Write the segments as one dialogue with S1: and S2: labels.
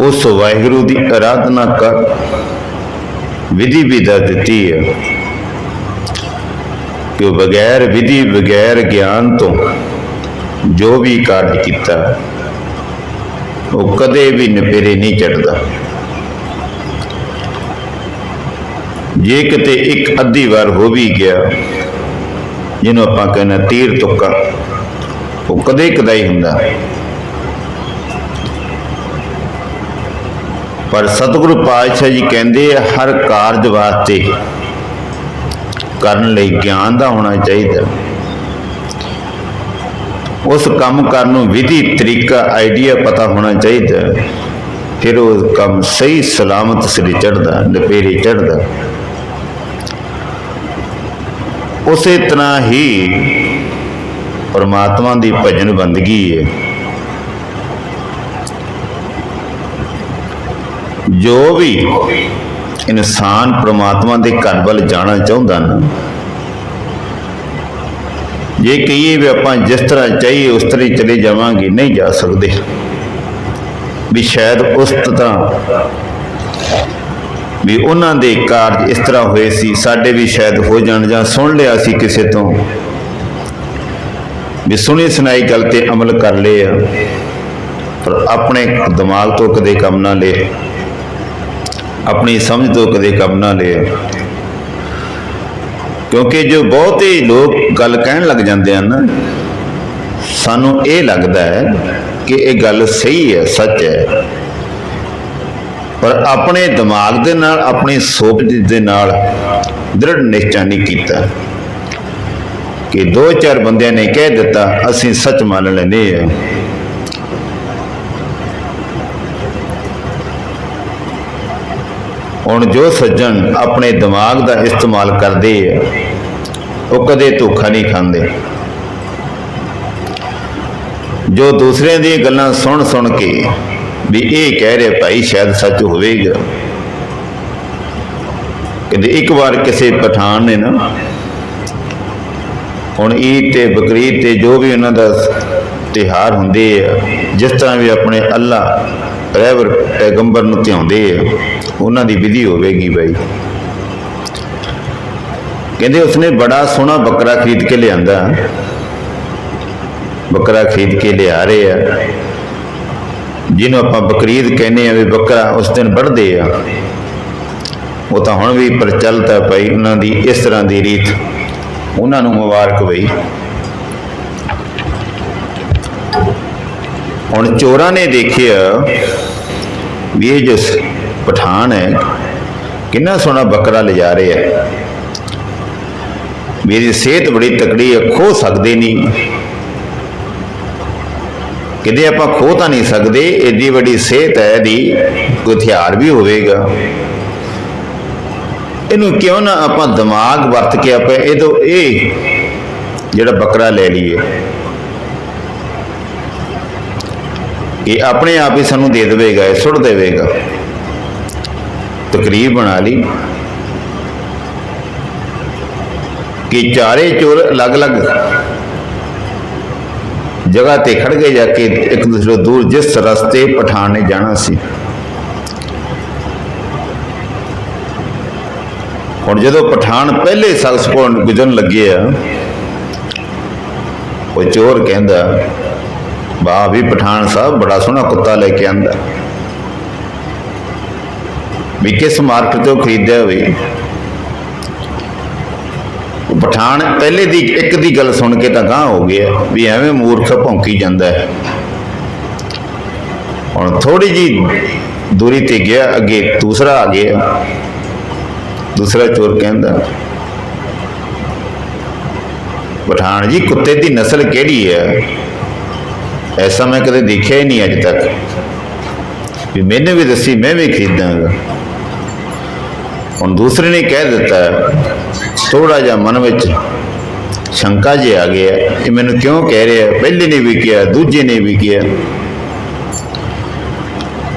S1: ਉਸ ਵਾਹਿਗੁਰੂ ਦੀ ਆਰਾਧਨਾ ਕਰ ਵਿਧੀ ਵੀ ਦੱਸ ਦਿੱਤੀ ਹੈ ਕਿ ਬਗੈਰ ਵਿਧੀ, ਬਗੈਰ ਗਿਆਨ ਤੋਂ ਜੋ ਵੀ ਕਾਰਜ ਕੀਤਾ, ਉਹ ਕਦੇ ਵੀ ਨਪੇਰੇ ਨਹੀਂ ਚੜਦਾ ਜੇ ਕਿਤੇ ਇੱਕ ਅੱਧੀ ਵਾਰ ਹੋ ਵੀ ਗਿਆ, ਜਿਹਨੂੰ ਆਪਾਂ ਕਹਿੰਦੇ ਤੀਰ ਤੁੱਕਾ ਉਹ ਕਦੇ ਕਦਾਈ ਹੁੰਦਾ। ਪਰ ਸਤਿਗੁਰੂ ਪਾਤਸ਼ਾਹ ਜੀ ਕਹਿੰਦੇ ਆ, ਹਰ ਕਾਰਜ ਵਾਸਤੇ ਕਰਨ ਲਈ ਗਿਆਨ ਦਾ ਹੋਣਾ ਚਾਹੀਦਾ। ਉਸ ਕੰਮ ਕਰਨ ਨੂੰ ਵਿਧੀ, ਤਰੀਕਾ ਆਈਡੀਆ ਪਤਾ ਹੋਣਾ ਚਾਹੀਦਾ। ਫਿਰ ਉਹ ਕੰਮ ਸਹੀ ਸਲਾਮਤ ਸਿਰੇ ਚੜਦਾ ਨਪੇਰੇ ਚੜਦਾ ਉਸੇ ਤਰ੍ਹਾਂ ਹੀ ਪਰਮਾਤਮਾ ਦੀ ਭਜਨ ਬੰਦਗੀ ਹੈ ਜੋ ਵੀ ਇਨਸਾਨ ਪ੍ਰਮਾਤਮਾ ਦੇ ਘਰ ਵੱਲ ਜਾਣਾ ਚਾਹੁੰਦਾ ਨਾ, ਜੇ ਕਹੀਏ ਵੀ ਆਪਾਂ ਜਿਸ ਤਰ੍ਹਾਂ ਚਾਹੀਏ, ਉਸ ਤਰ੍ਹਾਂ ਚਲੇ ਜਾਵਾਂਗੇ, ਨਹੀਂ ਜਾ ਸਕਦੇ। ਵੀ ਸ਼ਾਇਦ ਉਸ ਤਰ੍ਹਾਂ ਵੀ ਉਹਨਾਂ ਦੇ ਕਾਰਜ ਇਸ ਤਰ੍ਹਾਂ ਹੋਏ ਸੀ, ਸਾਡੇ ਵੀ ਸ਼ਾਇਦ ਹੋ ਜਾਣ ਜਾਂ ਸੁਣ ਲਿਆ ਸੀ ਕਿਸੇ ਤੋਂ। ਵੀ ਸੁਣੀ ਸੁਣਾਈ ਗੱਲ ਤੇ ਅਮਲ ਕਰ ਲਏ ਆ, ਪਰ ਆਪਣੇ ਦਿਮਾਗ ਤੋਂ ਕਦੇ ਕੰਮ ਨਾ ਲਏ। ਆਪਣੀ ਸਮਝ ਤੋਂ ਕਦੇ ਕੰਮ ਨਾ ਲਏ। ਕਿਉਂਕਿ ਜੋ ਬਹੁਤੇ ਲੋਕ ਗੱਲ ਕਹਿਣ ਲੱਗ ਜਾਂਦੇ ਹਨ, ਸਾਨੂੰ ਇਹ ਲੱਗਦਾ ਹੈ ਕਿ ਇਹ ਗੱਲ ਸਹੀ ਹੈ, ਸੱਚ ਹੈ। ਪਰ ਆਪਣੇ ਦਿਮਾਗ ਦੇ ਨਾਲ, ਆਪਣੀ ਸੋਚ ਦੇ ਨਾਲ ਦ੍ਰਿੜ ਨਿਸ਼ਚਾ ਨਹੀਂ ਕੀਤਾ। ਕਿ ਦੋ ਚਾਰ ਬੰਦਿਆਂ ਨੇ ਕਹਿ ਦਿੱਤਾ, ਅਸੀਂ ਸੱਚ ਮੰਨ ਲੈਨੇ ਆ ਹੁਣ ਜੋ ਸੱਜਣ ਆਪਣੇ ਦਿਮਾਗ ਦਾ ਇਸਤੇਮਾਲ ਕਰਦੇ ਆ, ਉਹ ਕਦੇ ਧੋਖਾ ਨਹੀਂ ਖਾਂਦੇ। ਜੋ ਦੂਸਰਿਆਂ ਦੀਆਂ ਗੱਲਾਂ ਸੁਣ ਸੁਣ ਕੇ ਵੀ ਇਹ ਕਹਿ ਰਿਹਾ, ਭਾਈ, ਸ਼ਾਇਦ ਸੱਚ ਹੋਵੇਗਾ। ਕਹਿੰਦੇ, ਇੱਕ ਵਾਰ ਕਿਸੇ ਪਠਾਨ ਨੇ ਨਾ ਹੁਣ ਈਦ ਤੇ ਬਕਰੀਦ ਤੇ ਜੋ ਵੀ ਉਹਨਾਂ ਦਾ ਤਿਹਾਰ ਹੁੰਦੇ ਆ, ਜਿਸ ਤਰ੍ਹਾਂ ਵੀ ਆਪਣੇ ਅੱਲਾ ਰਹਿਬਰ ਪੈਗੰਬਰ ਨੂੰ ਧਿਆਉਂਦੇ ਆ, ਉਹਨਾਂ ਦੀ ਵਿਧੀ ਹੋਵੇਗੀ ਬਾਈ। ਕਹਿੰਦੇ ਉਸਨੇ ਬੜਾ ਸੋਹਣਾ ਬੱਕਰਾ ਖਰੀਦ ਕੇ ਲਿਆਂਦਾ। ਬੱਕਰਾ ਖਰੀਦ ਕੇ ਲਿਆ ਰਹੇ ਆ। ਜਿਹਨੂੰ ਆਪਾਂ ਬਕਰੀਦ ਕਹਿੰਦੇ ਆ ਵੀ ਬੱਕਰਾ ਉਸ ਦਿਨ ਵੱਢਦੇ ਆ। ਉਹ ਤਾਂ ਹੁਣ ਵੀ ਪ੍ਰਚਲਿਤ ਹੈ ਭਾਈ ਉਹਨਾਂ ਦੀ ਇਸ ਤਰ੍ਹਾਂ ਦੀ ਰੀਤ। ਉਹਨਾਂ ਨੂੰ ਮੁਬਾਰਕ ਬਈ। ਹੁਣ ਚੋਰਾਂ ਨੇ ਦੇਖਿਆ ਵੀ ਇਹ ਜੋ ਪਠਾਨ ਹੈ, ਕਿੰਨਾ ਸੋਹਣਾ ਬੱਕਰਾ ਲਿਜਾ ਰਿਹਾ ਹੈ। ਮੇਰੀ ਸਿਹਤ ਬੜੀ ਤਕੜੀ ਹੈ ਖੋ ਸਕਦੇ ਨਹੀਂ। ਕਿਤੇ ਆਪਾਂ ਖੋ ਤਾਂ ਨਹੀਂ ਸਕਦੇ, ਏਡੀ ਵੱਡੀ ਸਿਹਤ ਹੈ, ਇਹਦੀ ਕੋਈ ਹਥਿਆਰ ਵੀ ਹੋਵੇਗਾ। ਇਹਨੂੰ ਕਿਉਂ ਨਾ ਆਪਾਂ ਦਿਮਾਗ ਵਰਤ ਕੇ ਆਪਾਂ ਇਹ ਤੋਂ ਇਹ ਜਿਹੜਾ ਬੱਕਰਾ ਲੈ ਲਈਏ। ਇਹ ਆਪਣੇ ਆਪ ਹੀ ਸਾਨੂੰ ਦੇ ਦੇਵੇਗਾ, ਇਹ ਸੁੱਟ ਦੇਵੇਗਾ। ਤਕਰੀਬ ਬਣਾ ਲਈ ਕਿ ਚਾਰੇ ਚੋਰ ਅਲੱਗ-ਅਲੱਗ ਜਗ੍ਹਾ ਤੇ ਖੜ ਗਏ ਜਾ ਕੇ ਇੱਕ ਦੂਸਰੇ ਤੋਂ ਦੂਰ, ਜਿਸ ਰਸਤੇ ਪਠਾਨ ਨੇ ਜਾਣਾ ਸੀ। ਹੁਣ ਜਦੋਂ ਪਠਾਨ ਪਹਿਲੇ ਸ਼ਖਸ ਕੋਲ ਗੁਜ਼ਰਨ ਲੱਗੇ ਆ ਉਹ ਚੋਰ ਕਹਿੰਦਾ, ਵਾਹ ਵੀ ਪਠਾਨ ਸਾਹਿਬ ਬੜਾ ਸੋਹਣਾ ਕੁੱਤਾ ਲੈ ਕੇ ਆਂਦਾ। ਵੀ ਕਿਸ ਮਾਰਕੀਟ ਤੋਂ ਖਰੀਦਿਆ ਹੋਵੇ ਉਹ ਪਠਾਨ ਪਹਿਲੇ ਦੀ ਇੱਕ ਦੀ ਗੱਲ ਸੁਣ ਕੇ ਤਾਂ ਗਾਂ ਹੋ ਗਿਆ ਵੀ ਐਵੇਂ ਮੂਰਖ ਭੌਂਕੀ ਜਾਂਦਾ ਹੈ। ਹੁਣ ਥੋੜੀ ਜੀ ਦੂਰੀ ਤੇ ਗਿਆ, ਅੱਗੇ ਦੂਸਰਾ ਆ ਗਿਆ। ਦੂਸਰਾ ਚੋਰ ਕਹਿੰਦਾ, ਪਠਾਨ ਜੀ, ਕੁੱਤੇ ਦੀ ਨਸਲ ਕਿਹੜੀ ਹੈ? ਐਸਾ ਮੈਂ ਕਦੇ ਦੇਖਿਆ ਹੀ ਨਹੀਂ ਅੱਜ ਤੱਕ। ਵੀ ਮੈਨੂੰ ਵੀ ਦੱਸੀ, ਮੈਂ ਵੀ ਖਰੀਦਾਂਗਾ। ਹੁਣ ਦੂਸਰੇ ਨੇ ਕਹਿ ਦਿੱਤਾ ਥੋੜਾ ਜਿਹਾ ਮਨ ਵਿੱਚ ਸ਼ੰਕਾ ਜੇ ਆ ਗਿਆ ਇਹ ਮੈਨੂੰ ਕਿਉਂ ਕਹਿ ਰਿਹਾ? ਪਹਿਲੇ ਨੇ ਵੀ ਕਿਹਾ, ਦੂਜੇ ਨੇ ਵੀ ਕਿਹਾ।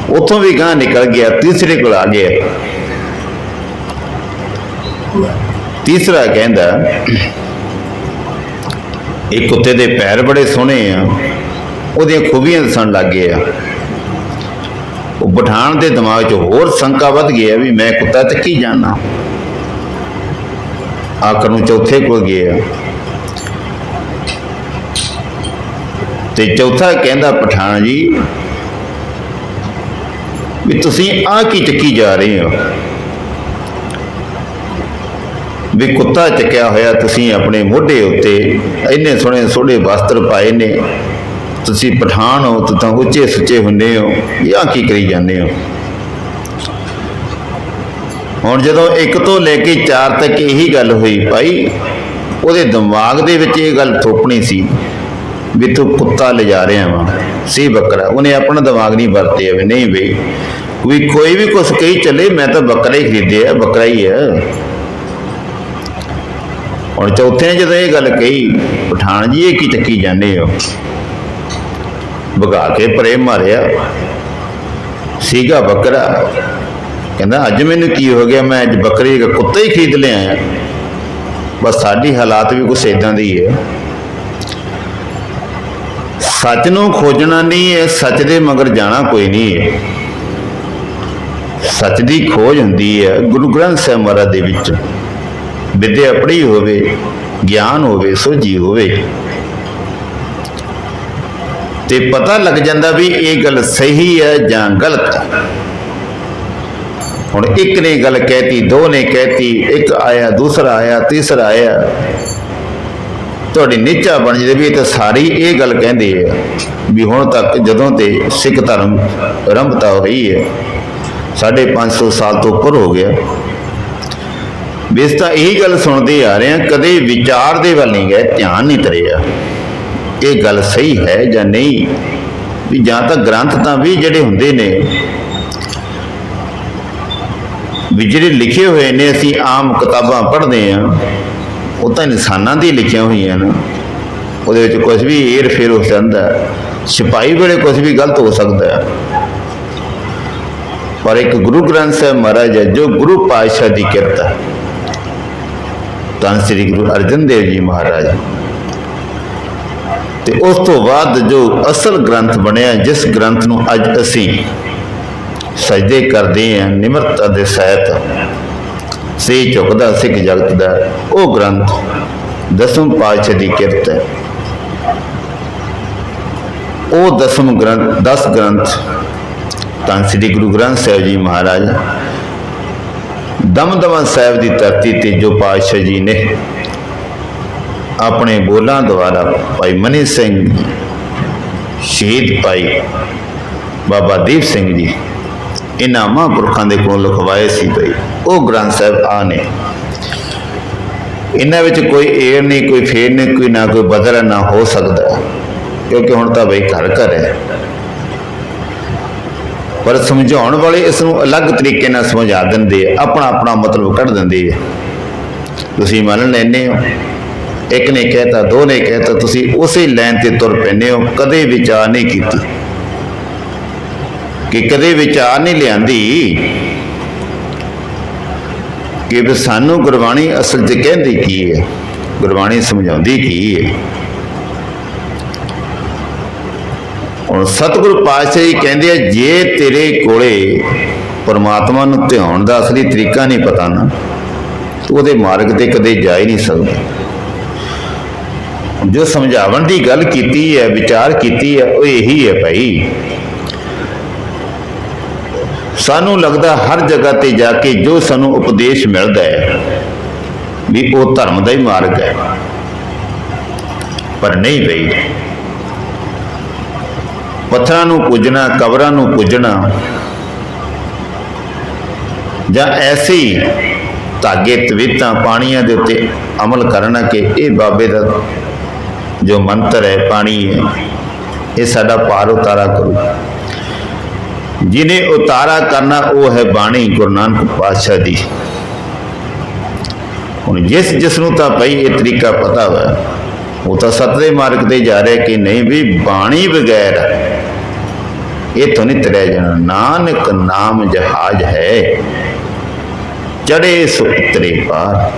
S1: ਉਥੋਂ ਵੀ ਗਾਂ ਨਿਕਲ ਗਿਆ, ਤੀਸਰੇ ਕੋਲ ਆ ਗਿਆ। ਤੀਸਰਾ ਕਹਿੰਦਾ, ਇਹ ਕੁੱਤੇ ਦੇ ਪੈਰ ਬੜੇ ਸੋਹਣੇ ਆ, ਉਹਦੀਆਂ ਖੂਬੀਆਂ ਦੱਸਣ ਲੱਗ ਗਏ ਆ। ਉਹ ਪਠਾਨ ਦੇ ਦਿਮਾਗ 'ਚ ਹੋਰ ਸ਼ੰਕਾ ਵੱਧ ਗਿਆ ਵੀ ਮੈਂ ਕੁੱਤਾ ਤੇ ਕੀ ਜਾਣਾ? ਆਖਰ ਨੂੰ ਚੌਥੇ ਕੋਲ ਗਿਆ ਤੇ ਚੌਥਾ ਕਹਿੰਦਾ, ਪਠਾਨ ਜੀ, ਵੀ ਤੁਸੀਂ ਆ ਕੀ ਚੱਕੀ ਜਾ ਰਹੇ ਹੋ? ਵੀ ਕੁੱਤਾ ਚੱਕਿਆ ਹੋਇਆ ਤੁਸੀਂ ਆਪਣੇ ਮੋਢੇ ਉੱਤੇ, ਇੰਨੇ ਸੋਹਣੇ ਸੋਹਣੇ ਵਸਤਰ ਪਾਏ ਨੇ। ਤੁਸੀਂ ਪਠਾਨ ਹੋ, ਤਾਂ ਉੱਚੇ ਸੁੱਚੇ ਹੁੰਦੇ ਹੋ, ਜਾਂ ਕੀ ਕਰੀ ਜਾਂਦੇ ਹੋ? ਹੁਣ ਜਦੋਂ ਇੱਕ ਤੋਂ ਲੈ ਕੇ ਚਾਰ ਤੱਕ ਇਹੀ ਗੱਲ ਹੋਈ, ਭਾਈ, ਉਹਦੇ ਦਿਮਾਗ ਦੇ ਵਿੱਚ ਇਹ ਗੱਲ ਥੋਪਣੀ ਸੀ ਵੀ ਤੂੰ ਕੁੱਤਾ ਲਿਜਾ ਰਿਹਾ ਵਾ, ਸੀ ਬੱਕਰਾ। ਉਹਨੇ ਆਪਣਾ ਦਿਮਾਗ ਨਹੀਂ ਵਰਤਿਆ ਵੀ, ਨਹੀਂ ਬਈ। ਵੀ ਕੋਈ ਵੀ ਕੁਛ ਕਹੀ ਚੱਲੇ, ਮੈਂ ਤਾਂ ਬੱਕਰਾ ਹੀ ਖਰੀਦਿਆ, ਬੱਕਰਾ ਹੀ ਹੈ ਹੁਣ ਚੌਥੇ ਨੇ ਜਦੋਂ ਇਹ ਗੱਲ ਕਹੀ, ਪਠਾਨ ਜੀ, ਇਹ ਕੀ ਚੱਕੀ ਜਾਂਦੇ ਹੋ? ਭਗਾ ਕੇ ਪਰੇ ਮਾਰਿਆ। ਸੀਗਾ ਬੱਕਰਾ। ਕਹਿੰਦਾ, ਅੱਜ ਮੈਨੂੰ ਕੀ ਹੋ ਗਿਆ? ਮੈਂ ਅੱਜ ਬੱਕਰੀ ਦਾ ਕੁੱਤਾ ਹੀ ਖਰੀਦ ਲਿਆ ਬਸ ਸਾਡੀ ਹਾਲਾਤ ਵੀ ਕੁਛ ਇਦਾਂ ਦੀ ਹੈ ਸੱਚ ਨੂੰ ਖੋਜਣਾ ਨਹੀਂ ਹੈ, ਸੱਚ ਦੇ ਮਗਰ ਜਾਣਾ ਕੋਈ ਨਹੀਂ ਹੈ। ਸੱਚ ਦੀ ਖੋਜ ਹੁੰਦੀ ਹੈ ਗੁਰੂ ਗ੍ਰੰਥ ਸਾਹਿਬ ਮਹਾਰਾਜ ਦੇ ਵਿੱਚ। ਵਿਦਿਆ ਪੜ੍ਹੀ ਹੋਵੇ, ਗਿਆਨ ਹੋਵੇ, ਸੋਝੀ ਹੋਵੇ। ਤੇ ਪਤਾ ਲੱਗ ਜਾਂਦਾ ਵੀ ਇਹ ਗੱਲ ਸਹੀ ਹੈ ਜਾਂ ਗਲਤ। ਹੈ ਹੁਣ ਇੱਕ ਨੇ ਗੱਲ ਕਹਿਤੀ, ਦੋ ਨੇ ਕਹਿਤੀ, ਇੱਕ ਆਇਆ, ਦੂਸਰਾ ਆਇਆ, ਤੀਸਰਾ ਆਇਆ। ਤੁਹਾਡੀ ਨਿਚਾ ਬਣ ਜਿਹਦੇ ਵੀ ਇਹ ਤਾਂ ਸਾਰੀ ਇਹ ਗੱਲ ਕਹਿੰਦੇ ਆ ਵੀ ਹੁਣ ਤੱਕ ਜਦੋਂ ਤੇ ਸਿੱਖ ਧਰਮ ਆਰੰਭਤਾ ਹੋਈ ਹੈ 550 ਸਾਲ ਤੋਂ ਉੱਪਰ ਹੋ ਗਿਆ। ਬੇਸ ਤਾਂ ਇਹੀ ਗੱਲ ਸੁਣਦੇ ਆ ਰਹੇ ਆ ਕਦੇ ਵਿਚਾਰ ਦੇ ਵੱਲ ਨਹੀਂ ਗਏ, ਧਿਆਨ ਨਹੀਂ ਤਰਿਆ ਇਹ ਗੱਲ ਸਹੀ ਹੈ ਜਾਂ ਨਹੀਂ? ਵੀ ਜਾਂ ਤਾਂ ਗ੍ਰੰਥ ਤਾਂ ਵੀ ਜਿਹੜੇ ਹੁੰਦੇ ਨੇ, ਵੀ ਜਿਹੜੇ ਲਿਖੇ ਹੋਏ ਨੇ, ਅਸੀਂ ਆਮ ਕਿਤਾਬਾਂ ਪੜ੍ਹਦੇ ਆ ਉਹ ਤਾਂ ਇਨਸਾਨਾਂ ਦੀ ਲਿਖੀਆਂ ਹੋਈਆਂ ਨੇ। ਉਹਦੇ ਵਿੱਚ ਕੁਝ ਵੀ ਏਰ ਫੇਰ ਹੋ ਜਾਂਦਾ ਹੈ। ਵੇਲੇ ਕੁਝ ਵੀ ਗਲਤ ਹੋ ਸਕਦਾ ਹੈ। ਪਰ ਇੱਕ ਗੁਰੂ ਗ੍ਰੰਥ ਸਾਹਿਬ ਮਹਾਰਾਜ ਹੈ, ਜੋ ਗੁਰੂ ਪਾਤਸ਼ਾਹ ਦੀ ਕਿਰਤ ਹੈ। ਤਾਂ ਸ੍ਰੀ ਗੁਰੂ ਅਰਜਨ ਦੇਵ ਜੀ ਮਹਾਰਾਜ। ਤੇ ਉਸ ਤੋਂ ਬਾਅਦ ਜੋ ਅਸਲ ਗ੍ਰੰਥ ਬਣਿਆ, ਜਿਸ ਗ੍ਰੰਥ ਨੂੰ ਅੱਜ ਅਸੀਂ ਸਜਦੇ ਕਰਦੇ ਹਾਂ, ਨਿਮਰਤਾ ਦੇ ਸਹਿਤ ਸੇ ਝੁਕਦਾ ਸਿੱਖ ਜਗਤ ਦਾ ਉਹ ਗ੍ਰੰਥ ਦਸਮ ਪਾਤਸ਼ਾਹ ਦੀ ਕਿਰਤ ਹੈ। ਉਹ ਦਸਮ ਗ੍ਰੰਥ 10 ਗ੍ਰੰਥ ਤਾਂ ਸ੍ਰੀ ਗੁਰੂ ਗ੍ਰੰਥ ਸਾਹਿਬ ਜੀ ਮਹਾਰਾਜ ਦਮਦਮਾ ਸਾਹਿਬ ਦੀ ਧਰਤੀ ਤੇ ਜੋ ਪਾਤਸ਼ਾਹ ਜੀ ਨੇ ਆਪਣੇ ਬੋਲਾਂ ਦੁਆਰਾ ਭਾਈ ਮਨੀ ਸਿੰਘ ਸ਼ਹੀਦ ਭਾਈ ਬਾਬਾ ਦੀਪ ਸਿੰਘ ਜੀ, ਇਹਨਾਂ ਮਹਾਂਪੁਰਖਾਂ ਦੇ ਕੋਲ ਲਿਖਵਾਏ ਸੀ ਭਈ ਉਹ ਗ੍ਰੰਥ ਸਾਹਿਬ ਆ ਨੇ। ਇਹਨਾਂ ਵਿੱਚ ਕੋਈ ਏਰ ਨਹੀਂ, ਕੋਈ ਫੇਰ ਨਹੀਂ, ਕੋਈ ਨਾ ਕੋਈ ਬਦਲ ਨਾ ਹੋ ਸਕਦਾ, ਕਿਉਂਕਿ ਹੁਣ ਤਾਂ ਬਈ ਘਰ ਘਰ ਹੈ। ਪਰ ਸਮਝਾਉਣ ਵਾਲੇ ਇਸ ਨੂੰ ਅਲੱਗ ਤਰੀਕੇ ਨਾਲ ਸਮਝਾ ਦਿੰਦੇ ਆ, ਆਪਣਾ ਆਪਣਾ ਮਤਲਬ ਕੱਢ ਦਿੰਦੇ ਆ। ਤੁਸੀਂ ਮੰਨ ਲੈਨੇ ਹੋ, ਇੱਕ ਨੇ ਕਹਿਤਾ, ਦੋ ਨੇ ਕਹਿਤਾ, ਤੁਸੀਂ ਉਸੇ ਲਾਈਨ ਤੇ ਤੁਰ ਪੈਂਦੇ ਹੋ, ਕਦੇ ਵਿਚਾਰ ਨਹੀਂ ਕੀਤੀ। ਕਿ ਕਦੇ ਵਿਚਾਰ ਨਹੀਂ ਲਿਆਂਦੀ ਕਿ ਵੀ ਸਾਨੂੰ ਗੁਰਬਾਣੀ ਅਸਲ 'ਚ ਕਹਿੰਦੀ ਕੀ ਹੈ, ਗੁਰਬਾਣੀ ਸਮਝਾਉਂਦੀ ਕੀ ਹੈ। ਹੁਣ ਸਤਿਗੁਰੂ ਪਾਤਸ਼ਾਹ ਜੀ ਕਹਿੰਦੇ ਆ, ਜੇ ਤੇਰੇ ਕੋਲੇ ਪਰਮਾਤਮਾ ਨੂੰ ਧਿਆਉਣ ਦਾ ਅਸਲੀ ਤਰੀਕਾ ਨਹੀਂ ਪਤਾ ਨਾ, ਤੂੰ ਉਹਦੇ ਮਾਰਗ ਤੇ ਕਦੇ ਜਾ ਹੀ ਨਹੀਂ ਸਕਦਾ। ਜੋ ਸਮਝਾਵਣ ਦੀ ਗੱਲ ਕੀਤੀ ਹੈ, ਵਿਚਾਰ ਕੀਤੀ ਹੈ, ਉਹ ਇਹੀ ਹੈ ਭਾਈ। ਸਾਨੂੰ ਲੱਗਦਾ ਹਰ ਜਗ੍ਹਾ ਤੇ ਜਾ ਕੇ ਜੋ ਸਾਨੂੰ ਉਪਦੇਸ਼ ਮਿਲਦਾ ਹੈ, ਵੀ ਉਹ ਧਰਮ ਦਾ ਹੀ ਮਾਰਗ ਹੈ। ਪਰ ਨਹੀਂ ਬਈ ਪੱਥਰਾਂ ਨੂੰ ਪੂਜਣਾ, ਕਬਰਾਂ ਨੂੰ ਪੂਜਣਾ ਜਾਂ ਐਸੀ ਧਾਗੇ, ਤਵੀਤਾਂ ਪਾਣੀਆਂ ਦੇ ਉੱਤੇ ਅਮਲ ਕਰਨਾ ਕਿ ਇਹ ਬਾਬੇ ਦਾ ਜੋ ਮੰਤਰ ਹੈ, ਪਾਣੀ ਹੈ, ਇਹ ਸਾਡਾ ਪਾਰ ਉਤਾਰਾ ਕਰੂ। ਜਿਨੇ ਉਤਾਰਾ ਕਰਨਾ, ਉਹ ਹੈ ਬਾਣੀ ਗੁਰੂ ਨਾਨਕ ਪਾਤਸ਼ਾਹ ਦੀ। ਹੁਣ ਜਿਸ ਜਿਸ ਨੂੰ ਤਾਂ ਭਈ ਇਹ ਤਰੀਕਾ ਪਤਾ ਵਾ, ਉਹ ਤਾਂ ਸਤਦੇ ਮਾਰਗ ਤੇ ਜਾ ਰਿਹਾ ਕਿ ਨਹੀਂ ਵੀ ਬਾਣੀ ਬਗੈਰ ਇਹ ਤੋਂ ਨਹੀਂ ਤਰਿਆ ਜਾਣਾ। ਨਾਨਕ ਨਾਮ ਜਹਾਜ ਹੈ। ਚੜੇ ਸੋ ਉਤਰੇ ਪਾਰ।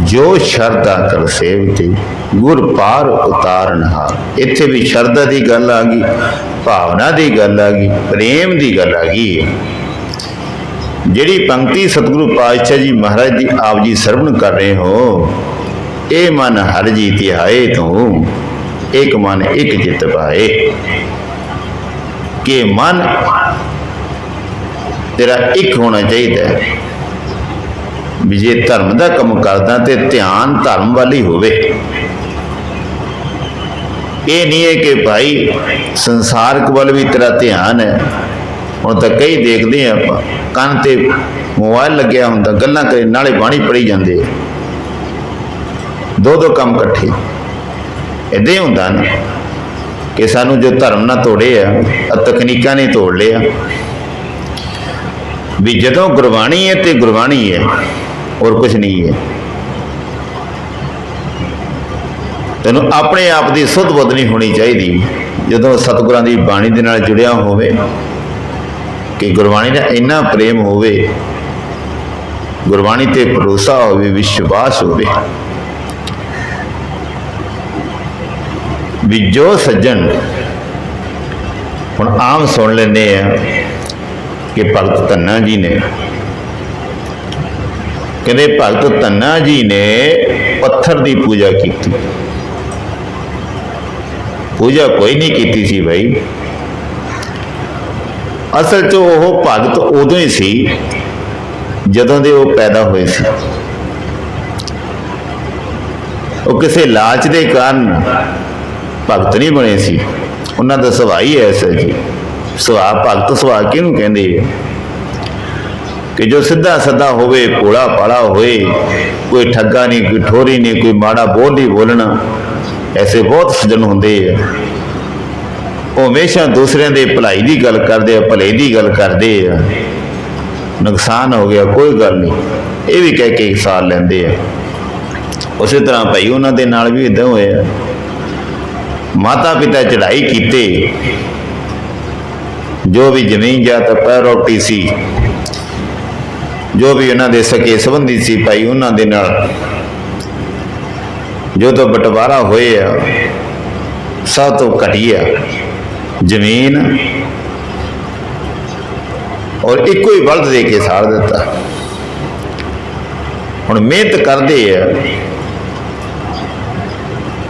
S1: ਜੋ ਸ਼ਰਧਾ ਕਰ ਸੇਵਤੇ, ਗੁਰ ਪਾਰ ਉਤਾਰਨ ਹਾਰ। ਇੱਥੇ ਵੀ ਸ਼ਰਧਾ ਦੀ ਗੱਲ ਆ ਗਈ, ਭਾਵਨਾ ਦੀ ਗੱਲ ਆ ਗਈ, ਪ੍ਰੇਮ ਦੀ ਗੱਲ ਆ ਗਈ। ਜਿਹੜੀ ਪੰਕਤੀ ਸਤਿਗੁਰੂ ਪਾਤਸ਼ਾਹ ਜੀ ਮਹਾਰਾਜ ਜੀ ਆਪ ਜੀ ਸਰਵਣ ਕਰ ਰਹੇ ਹੋ, ਇਹ ਮਨ ਹਰ ਜੀ ਧਿਆਏ ਤੂੰ, ਇੱਕ ਮਨ ਇੱਕ ਚਿਤ ਪਾਏ। ਕਿ ਮਨ ਤੇਰਾ ਇੱਕ ਹੋਣਾ ਚਾਹੀਦਾ ਹੈ ਵੀ ਜੇ ਧਰਮ ਦਾ ਕੰਮ ਕਰਦਾ ਤੇ ਧਿਆਨ ਧਰਮ ਵੱਲ ਹੀ ਹੋਵੇ। ਇਹ ਨਹੀਂ ਹੈ ਕਿ ਭਾਈ ਸੰਸਾਰਕ ਵੱਲ ਵੀ ਤੇਰਾ ਧਿਆਨ ਹੈ। ਹੁਣ ਤਾਂ ਕਈ ਦੇਖਦੇ ਆ ਆਪਾਂ, ਕੰਨ ਤੇ ਮੋਬਾਈਲ ਲੱਗਿਆ ਹੁੰਦਾ, ਗੱਲਾਂ ਕਰੇ, ਨਾਲੇ ਬਾਣੀ ਪੜੀ ਜਾਂਦੇ ਦੋ ਦੋ ਕੰਮ ਇਕੱਠੇ। ਇਦਾਂ ਹੀ ਹੁੰਦਾ ਨਾ। ਕਿ ਸਾਨੂੰ ਜੋ ਧਰਮ ਨਾਲ ਤੋੜੇ ਆ ਆ ਤਕਨੀਕਾਂ ਨੇ ਤੋੜ ਲਿਆ। ਵੀ ਜਦੋਂ ਗੁਰਬਾਣੀ ਹੈ ਤੇ ਗੁਰਬਾਣੀ ਹੈ ਔਰ ਕੁਝ ਨਹੀਂ ਹੈ। ਤੈਨੂੰ ਆਪਣੇ ਆਪ ਦੀ ਸੁਧ ਬੁੱਧ ਨਹੀਂ ਹੋਣੀ ਚਾਹੀਦੀ। ਜਦੋਂ ਸਤਿਗੁਰਾਂ ਦੀ ਬਾਣੀ ਦੇ ਨਾਲ ਜੁੜਿਆ ਹੋਵੇ, ਕਿ ਗੁਰਬਾਣੀ ਦਾ ਇੰਨਾ ਪ੍ਰੇਮ ਹੋਵੇ, ਗੁਰਬਾਣੀ ਤੇ ਭਰੋਸਾ ਹੋਵੇ, ਵਿਸ਼ਵਾਸ ਹੋਵੇ ਵੀ ਜੋ ਸੱਜਣ ਹੁਣ ਆਮ ਸੁਣ ਲੈਂਦੇ ਆ ਕਿ ਭਗਤ ਧੰਨਾ ਜੀ ਨੇ, ਕਹਿੰਦੇ ਭਗਤ ਧੰਨਾ ਜੀ ਨੇ ਪੱਥਰ ਦੀ ਪੂਜਾ ਕੀਤੀ। ਪੂਜਾ ਕੋਈ ਨਹੀਂ ਕੀਤੀ ਸੀ ਭਾਈ ਅਸਲ 'ਚ ਉਹ ਭਗਤ ਉਦੋਂ ਹੀ ਸੀ, ਜਦੋਂ ਦੇ ਉਹ ਪੈਦਾ ਹੋਏ ਸੀ। ਉਹ ਕਿਸੇ ਲਾਲਚ ਦੇ ਕਾਰਨ ਭਗਤ ਨਹੀਂ ਬਣੇ ਸੀ। ਉਹਨਾਂ ਦਾ ਸੁਭਾਅ ਹੀ ਐਸਾ ਜੀ ਸੁਭਾਅ ਭਗਤ, ਸੁਭਾਅ ਕਿਹਨੂੰ ਕਹਿੰਦੇ ਆ? ਕਿ ਜੋ ਸਿੱਧਾ ਸਦਾ ਹੋਵੇ, ਭੋਲਾ ਪਾਲਾ ਹੋਏ, ਕੋਈ ਠੱਗਾ ਨਹੀਂ, ਕੋਈ ਠੋਰੀ ਨਹੀਂ, ਕੋਈ ਮਾੜਾ ਬੋਲ ਨਹੀਂ ਬੋਲਣਾ, ਐਸੇ ਬਹੁਤ ਸੱਜਣ ਹੁੰਦੇ ਆ। ਉਹ ਹਮੇਸ਼ਾ ਦੂਸਰਿਆਂ ਦੇ ਭਲਾਈ ਦੀ ਗੱਲ ਕਰਦੇ ਆ, ਭਲੇ ਦੀ ਗੱਲ ਕਰਦੇ ਆ। ਨੁਕਸਾਨ ਹੋ ਗਿਆ, ਕੋਈ ਗੱਲ ਨਹੀਂ। ਇਹ ਵੀ ਕਹਿ ਕੇ ਸਾਲ ਲੈਂਦੇ ਆ। ਉਸੇ ਤਰ੍ਹਾਂ ਭਾਈ ਉਹਨਾਂ ਦੇ ਨਾਲ ਵੀ ਇਦਾਂ ਹੋਇਆ। ਮਾਤਾ ਪਿਤਾ ਚੜ੍ਹਾਈ ਕੀਤੇ। ਜੋ ਵੀ ਜ਼ਮੀਨ ਜਾਤ ਪੈਰੋਟੀ ਸੀ, ਜੋ ਵੀ ਉਹਨਾਂ ਦੇ ਸਕੇ ਸੰਬੰਧੀ ਸੀ ਭਾਈ ਉਹਨਾਂ ਦੇ ਨਾਲ, ਜੋ ਤੋਂ ਬਟਵਾਰਾ ਹੋਏ ਆ ਸਭ ਤੋਂ ਘਟੀਆ ਜ਼ਮੀਨ ਔਰ ਇੱਕੋ ਹੀ ਬਲਦ ਦੇ ਕੇ ਸਾੜ ਦਿੱਤਾ। ਹੁਣ ਮਿਹਨਤ ਕਰਦੇ ਆ।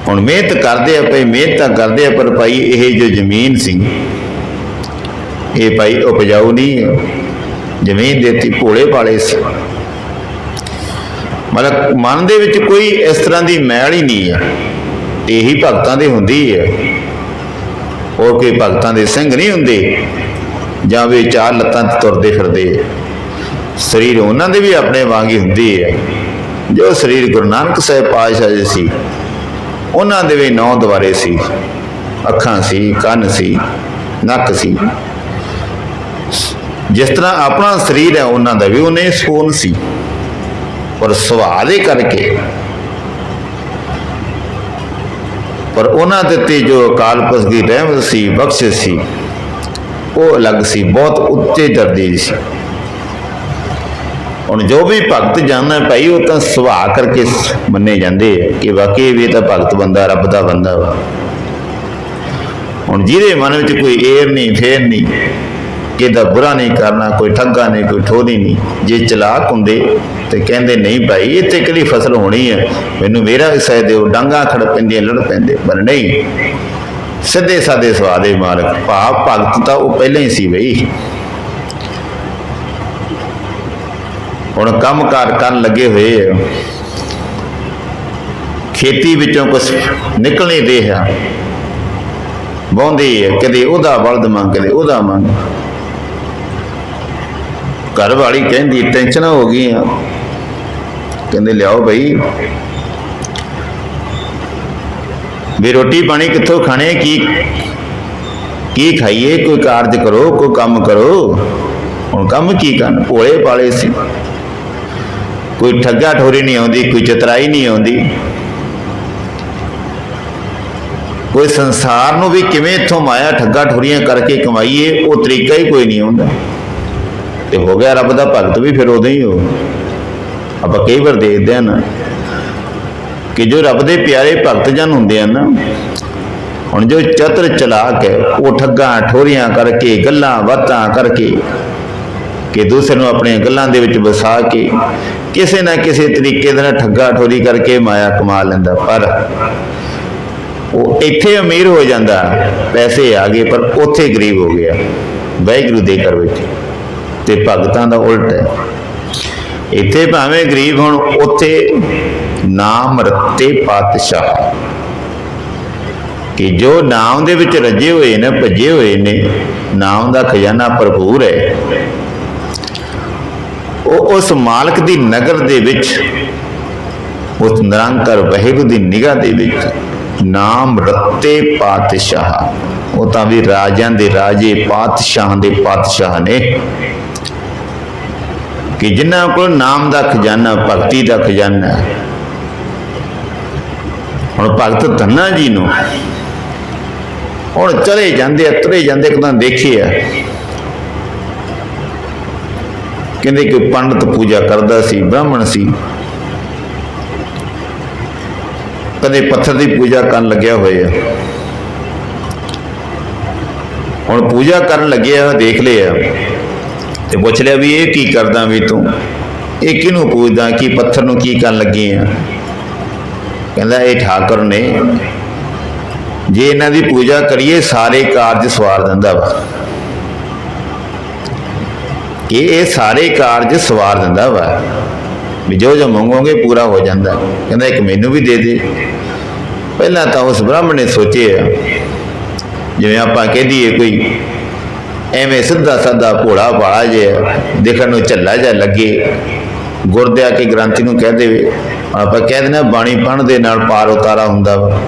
S1: ਹੁਣ ਮਿਹਨਤ ਕਰਦੇ ਆ, ਭਾਈ ਮਿਹਨਤ ਤਾਂ ਕਰਦੇ ਆ, ਪਰ ਭਾਈ ਇਹ ਜੋ ਜ਼ਮੀਨ ਸੀ, ਇਹ ਭਾਈ ਉਪਜਾਊ ਨਹੀਂ ਹੈ ਜ਼ਮੀਨ ਦੇਤੀ ਭੋਲੇ ਪਾਲੇ ਸੀ। ਮਤਲਬ ਮਨ ਦੇ ਵਿੱਚ ਕੋਈ ਇਸ ਤਰ੍ਹਾਂ ਦੀ ਮੈਲ ਹੀ ਨਹੀਂ ਹੈ ਇਹੀ ਭਗਤਾਂ ਦੇ ਹੁੰਦੀ ਹੈ ਹੋਰ ਕੋਈ ਭਗਤਾਂ ਦੇ ਸਿੰਘ ਨਹੀਂ ਹੁੰਦੇ, ਜਾਂ ਵੀ ਚਾਰ ਲੱਤਾਂ ਤੇ ਤੁਰਦੇ ਫਿਰਦੇ ਸਰੀਰ ਉਹਨਾਂ ਦੇ ਵੀ ਆਪਣੇ ਵਾਂਗ ਹੀ ਹੁੰਦੀ ਹੈ ਜੋ ਸਰੀਰ ਗੁਰੂ ਨਾਨਕ ਸਾਹਿਬ ਪਾਤਸ਼ਾਹ ਜੀ ਸੀ ਉਹਨਾਂ ਦੇ ਵੀ ਨੌ ਦੁਆਰੇ ਸੀ। ਅੱਖਾਂ ਸੀ, ਕੰਨ ਸੀ, ਨੱਕ ਸੀ। ਜਿਸ ਤਰ੍ਹਾਂ ਆਪਣਾ ਸਰੀਰ ਹੈ, ਉਹਨਾਂ ਦਾ ਵੀ ਉਹਨੇ ਸਪੂਨ ਸੀ। ਪਰ ਸੁਭਾਅ ਦੇ ਕਰਕੇ ਪਰ ਉਹਨਾਂ ਦੇ ਤੇ ਜੋ ਅਕਾਲ ਪੁਰਖ ਦੀ ਰਹਿਮਤ ਸੀ, ਬਖਸ਼ਿਸ਼ ਸੀ, ਉਹ ਅਲੱਗ ਸੀ, ਬਹੁਤ ਉੱਚੇ ਦਰਜੇ ਦੀ ਸੀ। ਹੁਣ ਜੋ ਵੀ ਭਗਤ ਜਾਂਦਾ ਭਾਈ, ਉਹ ਤਾਂ ਸੁਭਾਅ ਕਰਕੇ ਮੰਨੇ ਜਾਂਦੇ ਕਿ ਵਾਕਈ ਵੀ ਤਾਂ ਭਗਤ ਬੰਦਾ, ਰੱਬ ਦਾ ਬੰਦਾ ਵਾ। ਹੁਣ ਜਿਹਦੇ ਮਨ ਵਿੱਚ ਕੋਈ ਏਰ ਨਹੀਂ, ਫੇਰ ਨਹੀਂ ਕਿਦਾ ਬੁਰਾ ਨਹੀਂ ਕਰਨਾ, ਕੋਈ ਠੱਗਾ ਨਹੀਂ, ਕੋਈ ਠੋਰੀ ਨਹੀਂ, ਜੇ ਚਲਾਕ ਹੁੰਦੇ ਤੇ ਕਹਿੰਦੇ ਨਹੀਂ ਭਾਈ ਇੱਥੇ ਕਿਹੜੀ ਫਸਲ ਹੋਣੀ ਹੈ ਮੈਨੂੰ ਮੇਰਾ ਹਿੱਸਾ ਦਿਓ, ਡਾਂਗਾ ਖੜ ਪੈਂਦੀਆਂ, ਲੜ ਪੈਂਦੇ, ਪਰ ਨਹੀਂ। ਸਿੱਧੇ ਸਾਦੇ ਸਵਾਦ ਦੇ ਮਾਲਕ, ਭਾਵ ਭਗਤ ਤਾਂ ਉਹ ਪਹਿਲਾਂ ਹੀ ਸੀ ਬਈ। ਹੁਣ ਕੰਮ ਕਾਰ ਕਰਨ ਲੱਗੇ ਹੋਏ ਆ। ਖੇਤੀ ਵਿੱਚੋਂ ਕੁਝ ਨਿਕਲ ਨਹੀਂ ਰਿਹਾ। ਬੌਂਦੇ ਆ, ਕਦੇ ਉਹਦਾ ਬਲਦ ਮੰਗ, ਕਦੇ ਉਹਦਾ ਮੰਗ। ਘਰ ਵਾਲੀ ਕਹਿੰਦੀ, ਟੈਨਸ਼ਨ ਹੋ ਗਈਆਂ। ਕਹਿੰਦੇ, ਲਿਆਓ ਬਈ। ਵੀ ਰੋਟੀ ਪਾਣੀ ਕਿੱਥੋਂ ਖਾਣੇ? ਕੀ ਕੀ ਖਾਈਏ? ਕੋਈ ਕਾਰਜ ਕਰੋ, ਕੋਈ ਕੰਮ ਕਰੋ। ਹੁਣ ਕੰਮ ਕੀ ਕਰਨ? ਭੋਲੇ ਪਾਲੇ ਸੀ। ਕੋਈ ਠੱਗਾ ਠੋਰੀ ਨਹੀਂ ਆਉਂਦੀ, ਕੋਈ ਚਤਰਾਈ ਨਹੀਂ ਆਉਂਦੀ। ਕੋਈ ਸੰਸਾਰ ਨੂੰ ਵੀ ਕਿਵੇਂ ਇੱਥੋਂ ਮਾਇਆ ਠੱਗਾ ਠੋਰੀਆਂ ਕਰਕੇ ਕਮਾਈਏ, ਉਹ ਤਰੀਕਾ ਹੀ ਕੋਈ ਨਹੀਂ ਆਉਂਦਾ। ਤੇ ਹੋ ਗਿਆ ਰੱਬ ਦਾ ਭਗਤ ਵੀ ਫਿਰ ਉਦੋਂ ਹੀ ਹੋ ਆਪਾਂ ਕਈ ਵਾਰ ਦੇਖਦੇ ਆ ਨਾ ਕਿ ਜੋ ਰੱਬ ਦੇ ਪਿਆਰੇ ਭਗਤ ਜਨ ਹੁੰਦੇ ਹਨ ਹੁਣ ਜੋ ਚਤਰ ਚਲਾਕ ਹੈ, ਉਹ ਠੱਗਾਂ, ਠੋਰੀਆਂ ਕਰਕੇ, ਗੱਲਾਂ, ਬਾਤਾਂ ਕਰਕੇ ਕਿ ਦੂਸਰੇ ਨੂੰ ਆਪਣੀਆਂ ਗੱਲਾਂ ਦੇ ਵਿੱਚ ਵਸਾ ਕੇ ਕਿਸੇ ਨਾ ਕਿਸੇ ਤਰੀਕੇ ਦੇ ਨਾਲ ਠੱਗਾ ਠੋਰੀ ਕਰਕੇ ਮਾਇਆ ਕਮਾ ਲੈਂਦਾ। ਪਰ ਉਹ ਇੱਥੇ ਅਮੀਰ ਹੋ ਜਾਂਦਾ, ਪੈਸੇ ਆ ਗਏ, ਪਰ ਉੱਥੇ ਗਰੀਬ ਹੋ ਗਿਆ। ਵਾਹਿਗੁਰੂ ਦੇ ਘਰ ਵਿੱਚ। ਤੇ ਭਗਤਾਂ ਦਾ ਉਲਟ ਹੈ। ਇੱਥੇ ਭਾਵੇਂ ਗਰੀਬ ਹੋਣ, ਉੱਥੇ ਨਾਮ ਰਤੇ ਪਾਤਸ਼ਾਹ। ਕਿ ਜੋ ਨਾਮ ਦੇ ਵਿੱਚ ਰੱਜੇ ਹੋਏ ਨੇ, ਭੱਜੇ ਹੋਏ ਨੇ, ਨਾਮ ਦਾ ਖਜ਼ਾਨਾ ਭਰਪੂਰ ਹੈ। ਉਹ ਉਸ ਮਾਲਕ ਦੀ ਨਗਰ ਦੇ ਵਿੱਚ, ਉਸ ਨਿਰੰਕਾਰ ਵਾਹਿਗੁਰੂ ਦੀ ਨਿਗਾਹ ਦੇ ਵਿੱਚ ਨਾਮ ਰੱਤੇ ਪਾਤਸ਼ਾਹ। ਉਹ ਤਾਂ ਵੀ ਰਾਜਾਂ ਦੇ ਰਾਜੇ, ਪਾਤਸ਼ਾਹਾਂ ਦੇ ਪਾਤਸ਼ਾਹ ਨੇ। ਕਿ ਜਿਨ੍ਹਾਂ ਕੋਲ ਨਾਮ ਦਾ ਖਜ਼ਾਨਾ, ਭਗਤੀ ਦਾ ਖਜ਼ਾਨਾ ਹੁਣ ਭਗਤ ਧੰਨਾ ਜੀ ਨੂੰ ਹੁਣ ਚਲੇ ਜਾਂਦੇ ਆ, ਤੁਰੇ ਜਾਂਦੇ ਕਦਾਂ ਦੇਖਿਆ ਕਹਿੰਦੇ ਕਿ ਪੰਡਤ ਪੂਜਾ ਕਰਦਾ ਸੀ, ਬ੍ਰਾਹਮਣ ਸੀ। ਕਦੇ ਪੱਥਰ ਦੀ ਪੂਜਾ ਕਰਨ ਲੱਗਿਆ ਹੋਇਆ। ਹੁਣ ਪੂਜਾ ਕਰਨ ਲੱਗਿਆ ਦੇਖ ਲਿਆ ਤੇ ਪੁੱਛ ਲਿਆ ਵੀ ਇਹ ਕੀ ਕਰਦਾ ਵੀ ਤੂੰ? ਇਹ ਕਿਹਨੂੰ ਪੂਜਦਾ? ਕੀ ਪੱਥਰ ਨੂੰ ਕੀ ਕਰਨ ਲੱਗੀ ਆ? ਕਹਿੰਦਾ ਇਹ ਠਾਕੁਰ ਨੇ। ਜੇ ਇਹਨਾਂ ਦੀ ਪੂਜਾ ਕਰੀਏ, ਸਾਰੇ ਕਾਰਜ ਸਵਾਰ ਦਿੰਦਾ ਵਾ। ਕਿ ਇਹ ਸਾਰੇ ਕਾਰਜ ਸਵਾਰ ਦਿੰਦਾ ਵਾ। ਵੀ ਜੋ ਜੋ ਮੰਗੋਗੇ ਪੂਰਾ ਹੋ ਜਾਂਦਾ। ਕਹਿੰਦਾ ਇੱਕ ਮੈਨੂੰ ਵੀ ਦੇ ਦੇ। ਪਹਿਲਾਂ ਤਾਂ ਉਸ ਬ੍ਰਾਹਮਣ ਨੇ ਸੋਚਿਆ, ਜਿਵੇਂ ਆਪਾਂ ਕਹਿ ਦਈਏ ਕੋਈ ਐਵੇਂ ਸਿੱਧਾ ਸਾਦਾ ਭੋਲਾ ਭਾਲਾ ਜਿਹਾ ਦੇਖਣ ਨੂੰ ਝੱਲਾ ਜਿਹਾ ਲੱਗੇ। ਗੁਰਦਿਆ ਕੇ ਗ੍ਰੰਥੀ ਨੂੰ ਕਹਿ ਦੇਵੇ, ਆਪਾਂ ਕਹਿ ਦਿੰਦੇ ਹਾਂ ਬਾਣੀ ਪੜ੍ਹਨ ਦੇ ਨਾਲ ਪਾਰ ਉਤਾਰਾ ਹੁੰਦਾ ਵਾ।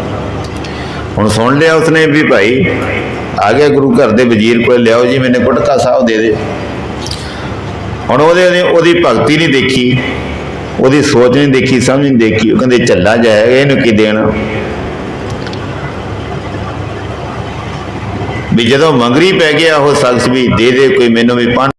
S1: ਹੁਣ ਸੁਣ ਲਿਆ ਉਸਨੇ ਵੀ ਭਾਈ, ਆ ਗਿਆ ਗੁਰੂ ਘਰ ਦੇ ਵਜ਼ੀਰ ਕੋਲ, ਲਿਆਓ ਜੀ, ਮੈਨੂੰ ਗੁਟਕਾ ਸਾਹਿਬ ਦੇ ਦੇ। ਹੁਣ ਉਹਦੇ ਉਹਦੀ- ਭਗਤੀ ਨਹੀਂ ਦੇਖੀ, ਉਹਦੀ ਸੋਚ ਨਹੀਂ ਦੇਖੀ, ਸਮਝ ਨਹੀਂ ਦੇਖੀ, ਉਹ ਕਹਿੰਦੇ ਝੱਲਾ ਜਾਏਗਾ ਇਹਨੂੰ ਕੀ ਦੇਣਾ? ਵੀ ਜਦੋਂ ਮੰਗਰੀ ਪੈ ਗਿਆ ਉਹ ਸ਼ਖਸ ਵੀ ਦੇ ਦੇ ਕੋਈ ਮੈਨੂੰ ਵੀ ਪੰਨ